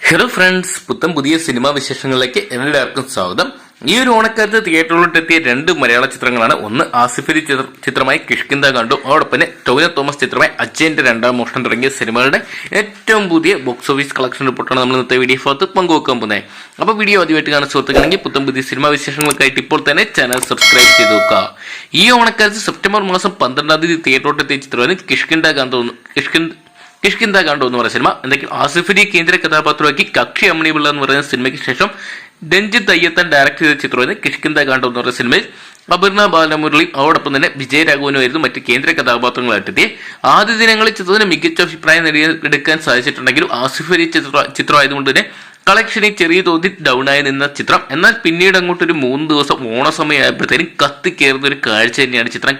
Hello friends പുത്തൻ പുതിയ cinema വിശേഷങ്ങളിലേക്ക് എല്ലാവർക്കും സ്വാഗതം. ഈ ഒരു ഓണക്കാലത്ത് തിയേറ്ററിലോട്ടെത്തിയ രണ്ട് മലയാള ചിത്രങ്ങളാണ്. ഒന്ന് ആസിഫലി ചിത്ര- ചിത്രമായി കിഷ്കിന്ത കണ്ടു. അതോടൊപ്പം ടോവിന തോമസ് ചിത്രമായി അജയന്റെ രണ്ടാം മോഷണം തുടങ്ങിയ സിനിമകളുടെ ഏറ്റവും പുതിയ ബോക്സ് ഓഫീസ് കളക്ഷൻ റിപ്പോർട്ടാണ് നമ്മൾ ഇന്നത്തെ വീഡിയോ ഭാഗത്ത് പങ്കുവെക്കാൻ പോകുന്നത്. അപ്പോൾ വീഡിയോ ആദ്യമായിട്ട് കാണാൻ സുഹൃത്തുക്കളെങ്കിൽ പുത്തൻ പുതിയ സിനിമാ വിശേഷങ്ങൾക്കായിട്ട് ഇപ്പോൾ തന്നെ ചാനൽ സബ്സ്ക്രൈബ് ചെയ്ത് നോക്കുക ഈ ഓണക്കാലത്ത് സെപ്റ്റംബർ മാസം പന്ത്രണ്ടാം തീയതി തിയേറ്ററിലോട്ട് എത്തിയ ചിത്രമാണ് കിഷ്കിന്ത കാന്തോന്നു കിഷ്കിന്ത കിഷ്കിന്ത കണ്ടു എന്ന് പറയുന്ന സിനിമ. എന്തെങ്കിലും ആസിഫലി കേന്ദ്ര കഥാപാത്രമാക്കി കക്ഷി അമ്മണിപിള്ള എന്ന് പറയുന്ന സിനിമയ്ക്ക് ശേഷം രഞ്ജിത്ത് അയ്യത്തൻ ഡയറക്ട് ചെയ്ത ചിത്രമായിരുന്നു കിഷ്കിന്ത കാണ്ടു എന്ന് പറയുന്ന സിനിമയിൽ. അപർണ ബാലമുരളി അതോടൊപ്പം തന്നെ വിജയരാഘവനുമായിരുന്നു മറ്റ് കേന്ദ്ര കഥാപാത്രങ്ങളായിട്ടെത്തി ആദ്യ ദിനങ്ങളിൽ ചിത്രത്തിന് മികച്ച അഭിപ്രായം നേടിയെടുക്കാൻ സാധിച്ചിട്ടുണ്ടെങ്കിലും ആസിഫ് ചിത്ര ചിത്രമായതുകൊണ്ട് തന്നെ കളക്ഷനിൽ ചെറിയ തോതിൽ ഡൗൺ ആയി നിന്ന ചിത്രം. എന്നാൽ പിന്നീട് അങ്ങോട്ട് ഒരു മൂന്ന് ദിവസം ഓണസമയമായപ്പോഴത്തേനും കത്തിക്കേറുന്ന ഒരു കാഴ്ച തന്നെയാണ് ചിത്രം.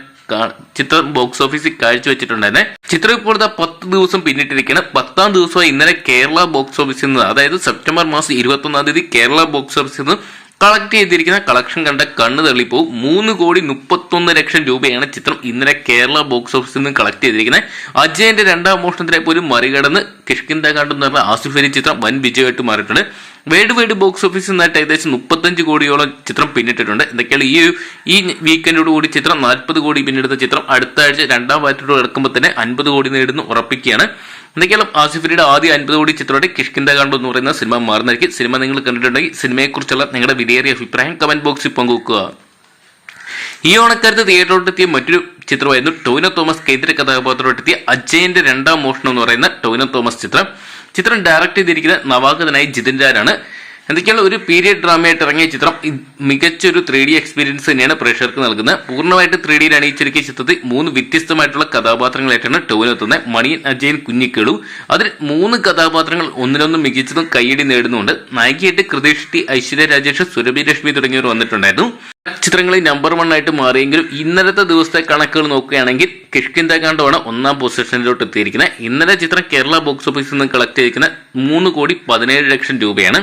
ചിത്രം ബോക്സ് ഓഫീസിൽ കാഴ്ചവെച്ചിട്ടുണ്ടായിരുന്നെ. ചിത്രം ഇപ്പോൾ പത്ത് ദിവസം പിന്നിട്ടിരിക്കുന്നത് പത്താം ദിവസമായി ഇന്നലെ കേരള ബോക്സ് ഓഫീസിൽ നിന്ന് അതായത് സെപ്റ്റംബർ മാസം ഇരുപത്തി ഒന്നാം തീയതി കേരള ബോക്സ് ഓഫീസിൽ നിന്ന് കളക്ട് ചെയ്തിരിക്കുന്ന കളക്ഷൻ കണ്ട കണ്ണു തള്ളിപ്പോവും. മൂന്ന് കോടി മുപ്പത്തൊന്ന് ലക്ഷം രൂപയാണ് ചിത്രം ഇന്നലെ കേരള ബോക്സ് ഓഫീസിൽ നിന്ന് കളക്ട് ചെയ്തിരിക്കുന്നത്. അജയന്റെ രണ്ടാം മോഷണത്തിനെ പോലും മറികടന്ന് കിഷ്കിന്ദ കണ്ടു എന്ന് പറഞ്ഞ ആസിഫ് ചിത്രം വൻ വിജയമായിട്ട് മാറിയിട്ടുണ്ട്. വേൾഡ് വൈഡ് ബോക്സ് ഓഫീസിൽ നിന്നായിട്ട് ഏകദേശം മുപ്പത്തഞ്ച് കോടിയോളം ചിത്രം പിന്നിട്ടിട്ടുണ്ട്. എന്തൊക്കെയാണ് ഈ ഈ വീക്കെൻഡോട് കൂടി ചിത്രം നാൽപ്പത് കോടി പിന്നിടുന്ന ചിത്രം. അടുത്ത ആഴ്ച രണ്ടാം വാറ്റിലൂടെ ഇറക്കുമ്പോൾ തന്നെ അൻപത് കോടി നേടുന്നു ഉറപ്പിക്കുകയാണ്. എന്തൊക്കെയാണ് ആസിഫലിയുടെ ആദ്യ അൻപത് കോടി ചിത്രത്തോടെ കിഷ്കിന്ത കണ്ടു എന്ന് പറയുന്ന സിനിമ മാറുന്നതായിരിക്കും. സിനിമ നിങ്ങൾ കണ്ടിട്ടുണ്ടെങ്കിൽ സിനിമയെക്കുറിച്ചുള്ള നിങ്ങളുടെ വിലയേറിയ അഭിപ്രായം കമന്റ് ബോക്സിൽ പങ്കുവെക്കുക. ഈ ഓണക്കാലത്ത് തിയേറ്ററിലെത്തിയ മറ്റൊരു ചിത്രമായിരുന്നു ടോവിനോ തോമസ് കേന്ദ്ര കഥാപാത്രമായിട്ടെത്തിയ അജയന്റെ രണ്ടാം മോഷണം എന്ന് പറയുന്ന ടോവിനോ തോമസ് ചിത്രം. ചിത്രം ഡയറക്റ്റ് ചെയ്തിരിക്കുന്ന നവാഗതനായി ജിതിൻ രാജാണ് എന്തൊക്കെയാണ് ഒരു പീരിയഡ് ഡ്രാമയായിട്ട് ഇറങ്ങിയ ചിത്രം? മികച്ചൊരു ത്രീ ഡി എക്സ്പീരിയൻസ് തന്നെയാണ് പ്രേക്ഷകർക്ക് നൽകുന്നത്. പൂർണമായിട്ട് ത്രീ ഡിയിൽ അണിയിച്ചൊരുക്കിയ ചിത്രത്തിൽ മൂന്ന് വ്യത്യസ്തമായിട്ടുള്ള കഥാപാത്രങ്ങളായിട്ടാണ് ടോവിനെത്തുന്നത് മണിയൻ അജയൻ കുഞ്ഞിക്കേളു. അതിൽ മൂന്ന് കഥാപാത്രങ്ങൾ ഒന്നിനൊന്നും മികച്ചതും കൈയടി നേടുന്നുണ്ട്. നായികയായിട്ട് കൃതേഷ്ടി ഐശ്വര്യ രാജേഷ് സുരഭി ലക്ഷ്മി തുടങ്ങിയവർ വന്നിട്ടുണ്ടായിരുന്നു. ചിത്രങ്ങളിൽ നമ്പർ വൺ ആയിട്ട് മാറിയെങ്കിലും ഇന്നലത്തെ ദിവസത്തെ കണക്കുകൾ നോക്കുകയാണെങ്കിൽ കിഷ്കിന്ത കാണ്ടമാണ് ഒന്നാം പൊസിഷനിലോട്ട് എത്തിയിരിക്കുന്നത്. ഇന്നലെ ചിത്രം കേരള ബോക്സ് ഓഫീസിൽ നിന്ന് കളക്ട് ചെയ്തിരിക്കുന്ന മൂന്ന് കോടി പതിനേഴ് ലക്ഷം രൂപയാണ്.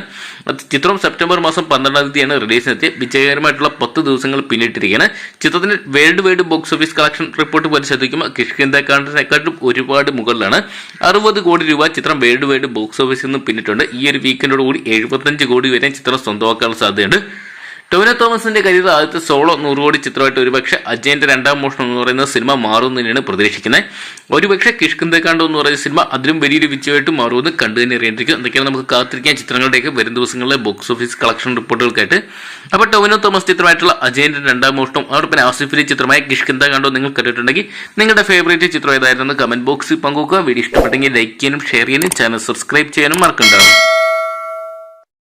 ചിത്രം സെപ്റ്റംബർ മാസം പന്ത്രണ്ടാം തീയതിയാണ് റിലീസിനെത്തി വിജയകരമായിട്ടുള്ള പത്ത് ദിവസങ്ങൾ പിന്നിട്ടിരിക്കുകയാണ്. ചിത്രത്തിന്റെ world wide box office collection report പരിശോധിക്കുമ്പോൾ കിഷ്കിന്ത കാണ്ടിനെക്കാട്ടും ഒരുപാട് മുകളിലാണ്. അറുപത് കോടി രൂപ ചിത്രം വേൾഡ് വൈഡ് ബോക്സ് ഓഫീസിൽ നിന്ന് പിന്നിട്ടുണ്ട്. ഈ ഒരു വീക്കെൻഡോട് കൂടി എഴുപത്തഞ്ച് കോടി വരെ ചിത്രം സ്വന്തമാക്കാനുള്ള സാധ്യതയുണ്ട്. ടോവിനോ തോമസിന്റെ കരിയർ ആദ്യത്തെ സോളോ നൂറുകോടി ചിത്രമായിട്ട് ഒരുപക്ഷെ അജയന്റെ രണ്ടാം മോഷണം എന്ന് പറയുന്ന സിനിമ മാറുമെന്ന് തന്നെയാണ് പ്രതീക്ഷിക്കുന്നത്. ഒരുപക്ഷെ കിഷ്കിന്തക്കാണ്ടോ എന്ന് പറയുന്ന സിനിമ അതിലും വലിയൊരു വിജയമായിട്ട് മാറുമെന്ന് കണ്ടു തന്നെ അറിയേണ്ടിരിക്കും എന്തൊക്കെയാണ് നമുക്ക് കാത്തിരിക്കാൻ ചിത്രങ്ങളുടെയൊക്കെ വരും ദിവസങ്ങളിലെ ബോക്സ് ഓഫീസ് കളക്ഷൻ റിപ്പോർട്ടുകൾക്കായിട്ട്. അപ്പോൾ ടോവിനോ തോമസ് ചിത്രമായിട്ടുള്ള അജയന്റെ രണ്ടാം മോഷണം അതോടൊപ്പം ആസിഫിലി ചിത്രമായ കിഷ്കിന്ത കണ്ടോ നിങ്ങൾ കണ്ടിട്ടുണ്ടെങ്കിൽ നിങ്ങളുടെ ഫേവറേറ്റ് ചിത്രം ഏതായിരുന്നു കമന്റ് ബോക്സിൽ പങ്കുവെക്കുക. വീഡിയോ ഇഷ്ടപ്പെട്ടെങ്കിൽ ലൈക്ക് ചെയ്യാനും ഷെയർ ചെയ്യാനും ചാനൽ സബ്സ്ക്രൈബ് ചെയ്യാനും മറക്കണ്ടാവും